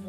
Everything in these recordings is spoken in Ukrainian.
Я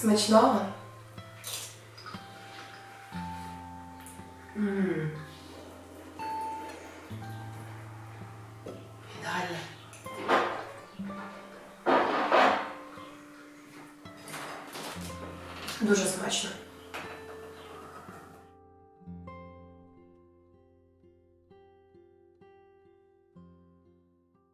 Смачного. М.